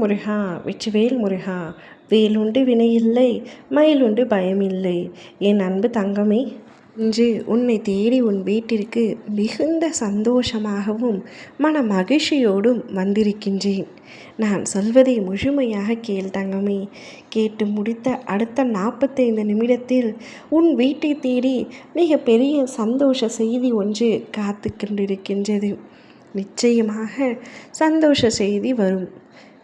முருகா வெற்றிவேல் முருகா வேலுண்டு வினையில்லை மயிலுண்டு பயமில்லை. என் அன்பு தங்கமே இன்று உன்னை தேடி உன் வீட்டிற்கு மிகுந்த சந்தோஷமாகவும் மன மகிழ்ச்சியோடும் வந்திருக்கின்றேன். நான் சொல்வதை முழுமையாக கேள் தங்கமே. கேட்டு முடித்த அடுத்த நாற்பத்தைந்து நிமிடத்தில் உன் வீட்டை தேடி மிக பெரிய சந்தோஷ செய்தி ஒன்று காத்து கொண்டிருக்கின்றது. நிச்சயமாக சந்தோஷ செய்தி வரும்.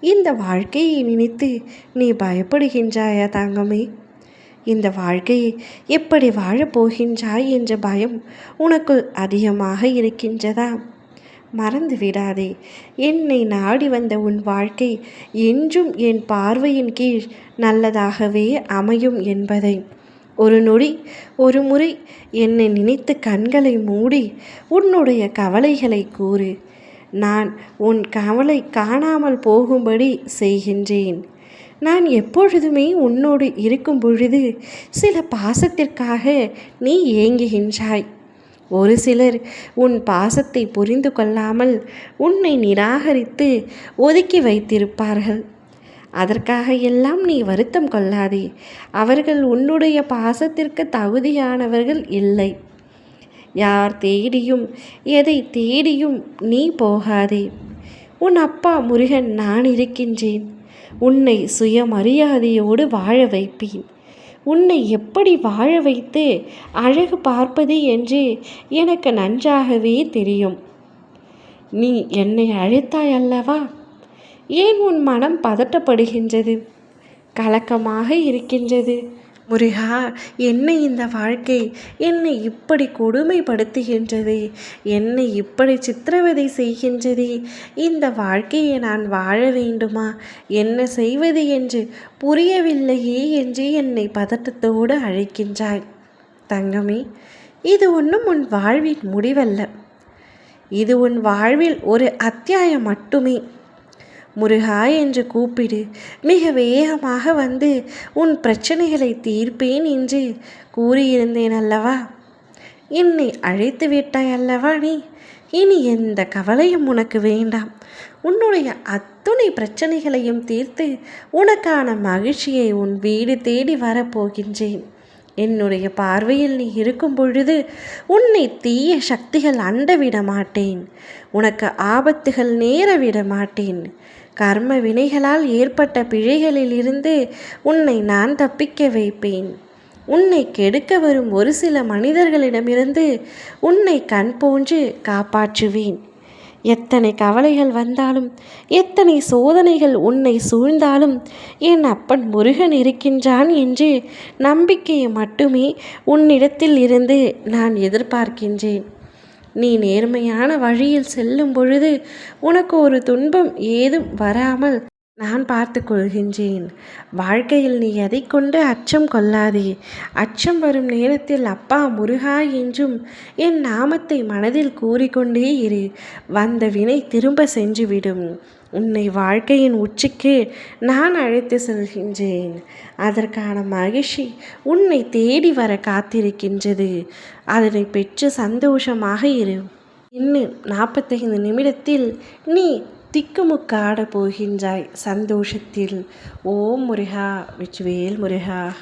இந்த வாழ்க்கையை நினைத்து நீ பயப்படுகின்றாயா தங்கமே? இந்த வாழ்க்கையை எப்படி வாழப்போகின்றாய் என்ற பயம் உனக்குள் அதிகமாக இருக்கின்றதா? மறந்து விடாதே. என்னை நாடி வந்த உன் வாழ்க்கை என்றும் என் பார்வையின் கீழ் நல்லதாகவே அமையும் என்பதை. ஒரு நொடி ஒரு முறை என்னை நினைத்து கண்களை மூடி உன்னுடைய கவலைகளை கூறு. நான் உன் கவலை காணாமல் போகும்படி செய்கின்றேன். நான் எப்பொழுதுமே உன்னோடு இருக்கும் பொழுது சில பாசத்திற்காக நீ ஏங்குகின்றாய். ஒரு சிலர் உன் பாசத்தை புரிந்து கொள்ளாமல் உன்னை நிராகரித்து ஒதுக்கி வைத்திருப்பார்கள். அதற்காக எல்லாம் நீ வருத்தம் கொள்ளாதே. அவர்கள் உன்னுடைய பாசத்திற்கு தகுதியானவர்கள் இல்லை. யார் தேடியும் எதை தேடியும் நீ போகாதே. உன் அப்பா முருகன் நான் இருக்கின்றேன். உன்னை சுயமரியாதையோடு வாழ வைப்பேன். உன்னை எப்படி வாழ வைத்து அழகு பார்ப்பது என்று எனக்கு நன்றாகவே தெரியும். நீ என்னை அழைத்தாய் அல்லவா? ஏன் உன் மனம் பதட்டப்படுகின்றது? கலக்கமாக இருக்கின்றது. முருகா என்னை இந்த வாழ்க்கை என்னை இப்படி கொடுமைப்படுத்துகின்றது? என்னை இப்படி சித்திரவதை செய்கின்றது? இந்த வாழ்க்கையை நான் வாழ வேண்டுமா? என்ன செய்வது என்று புரியவில்லையே என்று என்னை பதட்டத்தோடு அழைக்கின்றாய். தங்கமே இது ஒன்றும் உன் வாழ்வின் முடிவல்ல. இது உன் வாழ்வில் ஒரு அத்தியாயம் மட்டுமே. முருகா என்று கூப்பிடு. மிக வேகமாக வந்து உன் பிரச்சனைகளை தீர்ப்பேன் என்று கூறியிருந்தேன் அல்லவா? என்னை அழைத்து விட்டாய் அல்லவா நீ? இனி எந்த கவலையும் உனக்கு வேண்டாம். உன்னுடைய அத்துணை பிரச்சனைகளையும் தீர்த்து உனக்கான மகிழ்ச்சியை உன் வீடு தேடி வரப்போகின்றேன். என்னுடைய பார்வையில் நீ இருக்கும் பொழுது உன்னை தீய சக்திகள் அண்ட விட மாட்டேன் உனக்கு ஆபத்துகள் நேர விட மாட்டேன் கர்ம வினைகளால் ஏற்பட்ட பிழைகளிலிருந்து உன்னை நான் தப்பிக்க வைப்பேன். உன்னை கெடுக்க வரும் ஒரு சில மனிதர்களிடமிருந்து உன்னை கண் போன்று காப்பாற்றுவேன். எத்தனை கவலைகள் வந்தாலும் எத்தனை சோதனைகள் உன்னை சூழ்ந்தாலும் என் அப்பன் முருகன் இருக்கின்றான் என்று நம்பிக்கையை மட்டுமே உன்னிடத்தில் இருந்து நான் எதிர்பார்க்கின்றேன். நீ நேர்மையான வழியில் செல்லும் பொழுது உனக்கு ஒரு துன்பம் ஏதும் வராமல் நான் பார்த்து கொள்கின்றேன். வாழ்க்கையில் நீ எதை கொண்டு அச்சம் கொள்ளாதே. அச்சம் வரும் நேரத்தில் அப்பா முருகா என்றும் என் நாமத்தை மனதில் கூறிக்கொண்டே இரு. வந்த வினை திரும்ப சென்றுவிடும். உன்னை வாழ்க்கையின் உச்சிக்கு நான் அழைத்து செல்கின்றேன். அதற்கான மகிழ்ச்சி உன்னை தேடி வர காத்திருக்கின்றது. அதனை பெற்று சந்தோஷமாக இரு. இன்னும் நாற்பத்தைந்து நிமிடத்தில் நீ திக்குமுக்காட போகின்றாய் சந்தோஷத்தில். ஓம் முருகா வெற்றிவேல் முருகா.